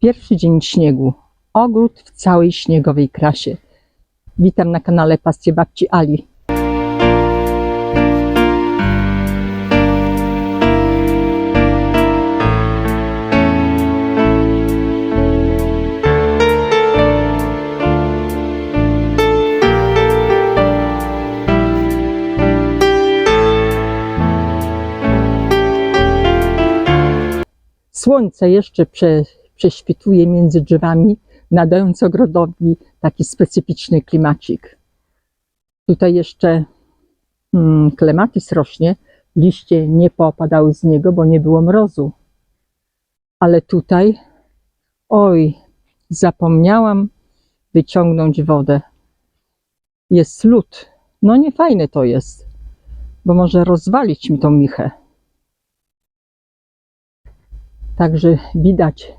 Pierwszy dzień śniegu. Ogród w całej śniegowej krasie. Witam na kanale Pastie Babci Ali. Słońce jeszcze prze, prześwituje między drzewami, nadając ogrodowi taki specyficzny klimacik. Tutaj jeszcze mm, klematis rośnie, liście nie popadały z niego, bo nie było mrozu. Ale tutaj, oj, zapomniałam wyciągnąć wodę. Jest lód. No nie fajne to jest, bo może rozwalić mi tą michę. Także widać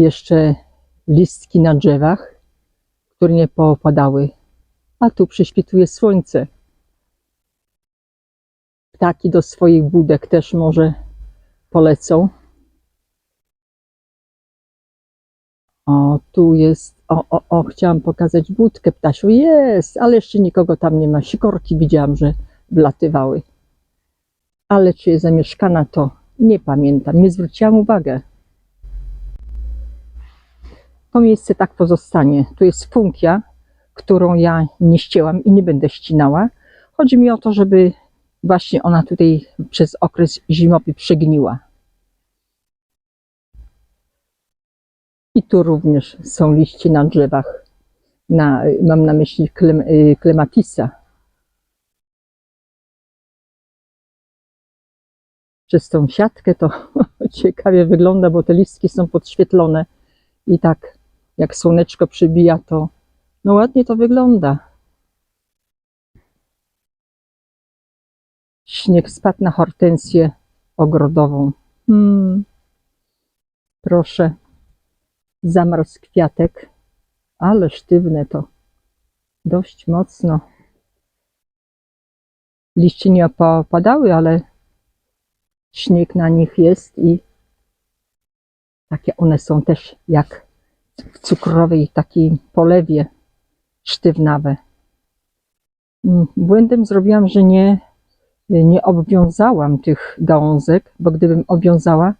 jeszcze listki na drzewach, które nie poopadały, a tu przyśwituje słońce. Ptaki do swoich budek też może polecą. O, tu jest, o, o, o, chciałam pokazać budkę ptasiu, jest, ale jeszcze nikogo tam nie ma. Sikorki widziałam, że wlatywały. Ale czy jest zamieszkana, to nie pamiętam, nie zwróciłam uwagę. To miejsce tak pozostanie. Tu jest funkia, którą ja nie ścięłam i nie będę ścinała. Chodzi mi o to, żeby właśnie ona tutaj przez okres zimowy przegniła. I tu również są liście na drzewach. Na, mam na myśli klem, y, klematisa. przez tą siatkę to ciekawie wygląda, bo te listki są podświetlone i tak jak słoneczko przybija, to no ładnie to wygląda. Śnieg spadł na hortensję ogrodową. Hmm. Proszę, zamarzł kwiatek, ale sztywne to. Dość mocno. Liście nie opadały, ale śnieg na nich jest i takie one są też jak cukrowej takiej polewie sztywnawe. Mm, Błędem zrobiłam, że nie, nie obwiązałam tych gałązek, bo gdybym obwiązała,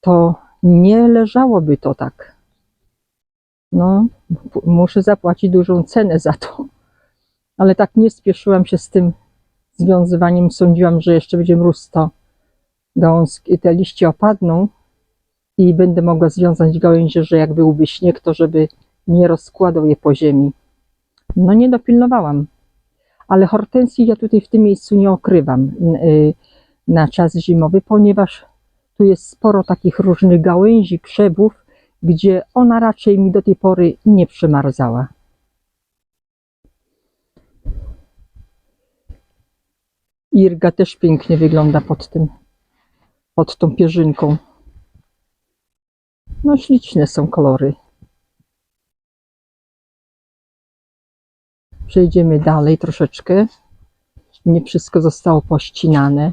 to nie leżałoby to tak. No, muszę zapłacić dużą cenę za to. Ale tak nie spieszyłam się z tym związywaniem. Sądziłam, że jeszcze będzie mróz to gałązki, te liście opadną i będę mogła związać gałęzie, że jak byłby śnieg, to żeby nie rozkładał je po ziemi. No nie dopilnowałam, ale hortensji ja tutaj w tym miejscu nie okrywam y, na czas zimowy, ponieważ tu jest sporo takich różnych gałęzi, krzewów, gdzie ona raczej mi do tej pory nie przemarzała. Irga też pięknie wygląda pod tym pod tą pierzynką. No śliczne są kolory. Przejdziemy dalej troszeczkę. Nie wszystko zostało pościnane.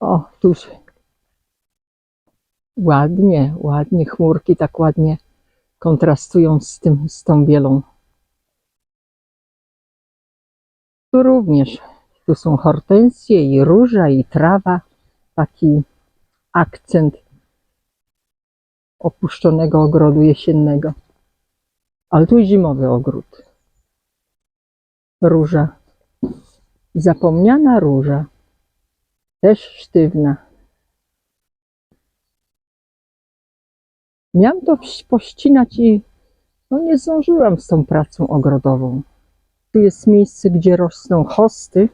O, tuż. Ładnie, ładnie. Chmurki tak ładnie kontrastują z tym, z tą bielą. Tu również tu są hortensje i róża i trawa. Taki akcent opuszczonego ogrodu jesiennego. Ale tu zimowy ogród. Róża. Zapomniana róża. Też sztywna. Miałam to pościnać i no nie zdążyłam z tą pracą ogrodową. Tu jest miejsce, gdzie rosną hosty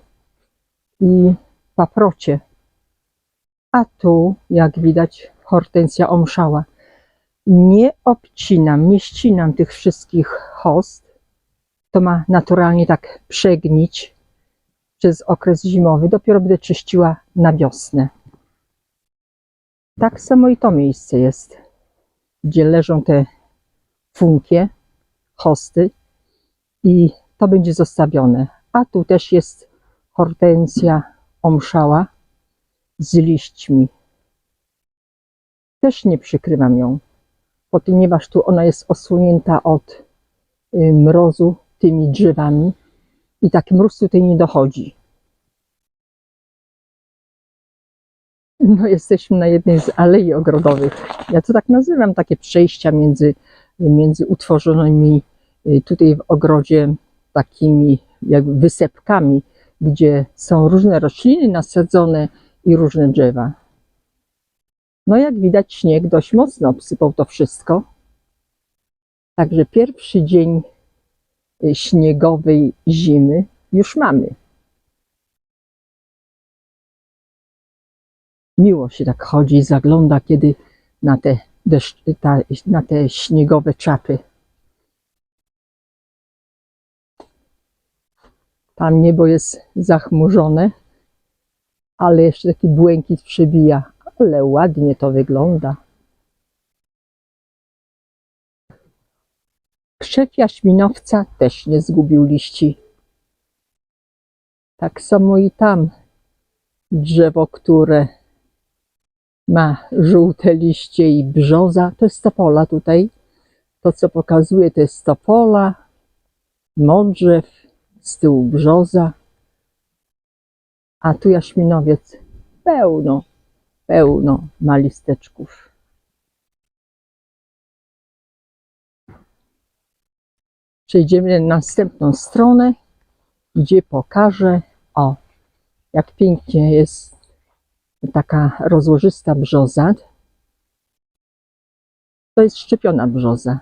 i paprocie. A tu, jak widać, hortensja omszała. Nie obcinam, nie ścinam tych wszystkich host. To ma naturalnie tak przegnić przez okres zimowy. Dopiero będę czyściła na wiosnę. Tak samo i to miejsce jest, gdzie leżą te funkie, hosty i to będzie zostawione. A tu też jest hortensja omszała z liśćmi. też nie przykrywam ją, ponieważ tu ona jest osłonięta od y, mrozu tymi drzewami i tak mróz tutaj nie dochodzi. No, jesteśmy na jednej z alei ogrodowych. Ja to tak nazywam, takie przejścia między, między utworzonymi y, tutaj w ogrodzie takimi jakby wysepkami, gdzie są różne rośliny nasadzone i różne drzewa. No, jak widać, śnieg dość mocno obsypał to wszystko. Także pierwszy dzień y, śniegowej zimy już mamy. Miło się tak chodzi i zagląda, kiedy na te, deszcz, ta, na te śniegowe czapy. Tam niebo jest zachmurzone, ale jeszcze taki błękit przybija. Ale ładnie to wygląda. Krzew jaśminowca też nie zgubił liści. Tak samo i tam drzewo, które ma żółte liście i brzoza, to jest topola tutaj. To, co pokazuje, to jest topola, modrzew, z tyłu brzoza, a tu jaśminowiec pełno, pełno ma listeczków. Przejdziemy na następną stronę, gdzie pokażę, o, jak pięknie jest taka rozłożysta brzoza. To jest szczepiona brzoza.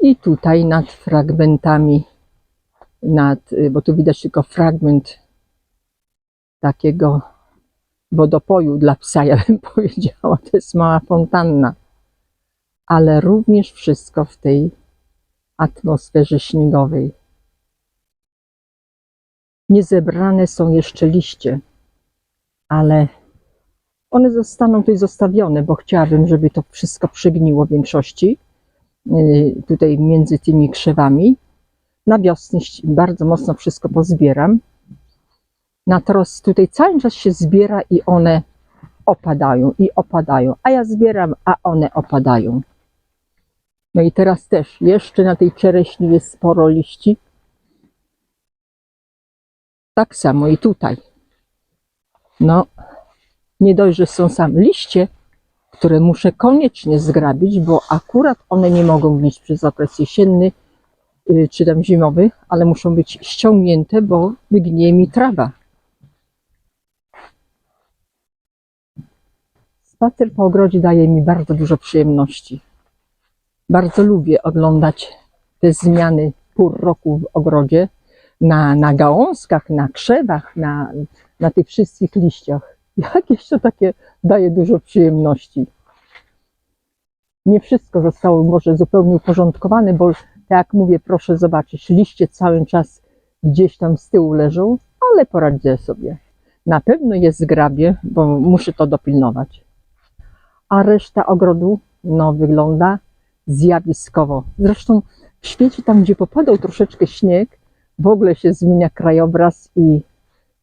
I tutaj nad fragmentami, nad, bo tu widać tylko fragment takiego wodopoju dla psa, ja bym powiedziała, to jest mała fontanna. Ale również wszystko w tej atmosferze śniegowej. Niezebrane są jeszcze liście, ale one zostaną tutaj zostawione, bo chciałabym, żeby to wszystko przegniło w większości, yy, tutaj między tymi krzewami. Na wiosnę bardzo mocno wszystko pozbieram. Natomiast tutaj cały czas się zbiera i one opadają i opadają, a ja zbieram, a one opadają. No i teraz też jeszcze na tej czereśni jest sporo liści. Tak samo i tutaj. No, nie dość, że są sam liście, które muszę koniecznie zgrabić, bo akurat one nie mogą gnić przez okres jesienny yy, czy tam zimowy, ale muszą być ściągnięte, bo wygnie mi trawa. Spacer po ogrodzie daje mi bardzo dużo przyjemności. Bardzo lubię oglądać te zmiany pór roku w ogrodzie, na, na gałązkach, na krzewach, na, na tych wszystkich liściach. Jakieś to takie daje dużo przyjemności. Nie wszystko zostało może zupełnie uporządkowane, bo tak jak mówię, proszę zobaczyć, liście cały czas gdzieś tam z tyłu leżą, ale poradzę sobie. Na pewno je zgrabię, bo muszę to dopilnować. A reszta ogrodu, no, wygląda zjawiskowo. Zresztą w świecie tam, gdzie popadał troszeczkę śnieg, w ogóle się zmienia krajobraz i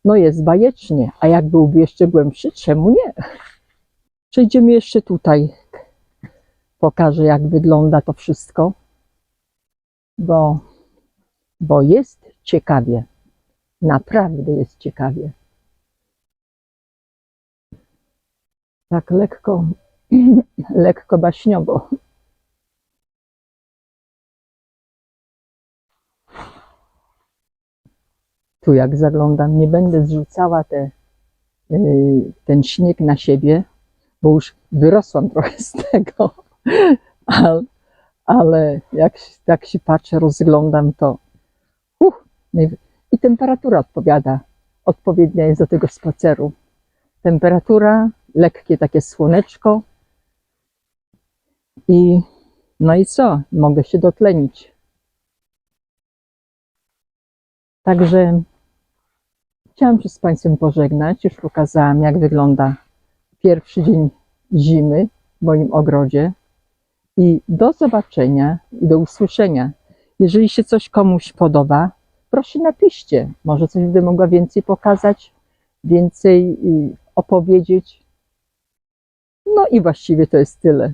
no jest bajecznie, a jak byłby jeszcze głębszy, czemu nie? Przejdziemy jeszcze tutaj. Pokażę, jak wygląda to wszystko, bo, bo jest ciekawie. Naprawdę jest ciekawie. Tak lekko, lekko baśniowo. tu jak zaglądam, nie będę zrzucała te, yy, ten śnieg na siebie, bo już wyrosłam trochę z tego, ale, ale jak się patrzę, rozglądam, to uh, i temperatura odpowiada, odpowiednia jest do tego spaceru. Temperatura, lekkie takie słoneczko i no i co, mogę się dotlenić. Także Chciałam się z Państwem pożegnać. Już pokazałam, jak wygląda pierwszy dzień zimy w moim ogrodzie. I do zobaczenia i do usłyszenia. Jeżeli się coś komuś podoba, proszę napiszcie. Może coś będę mogła więcej pokazać, więcej y, opowiedzieć. No i właściwie to jest tyle.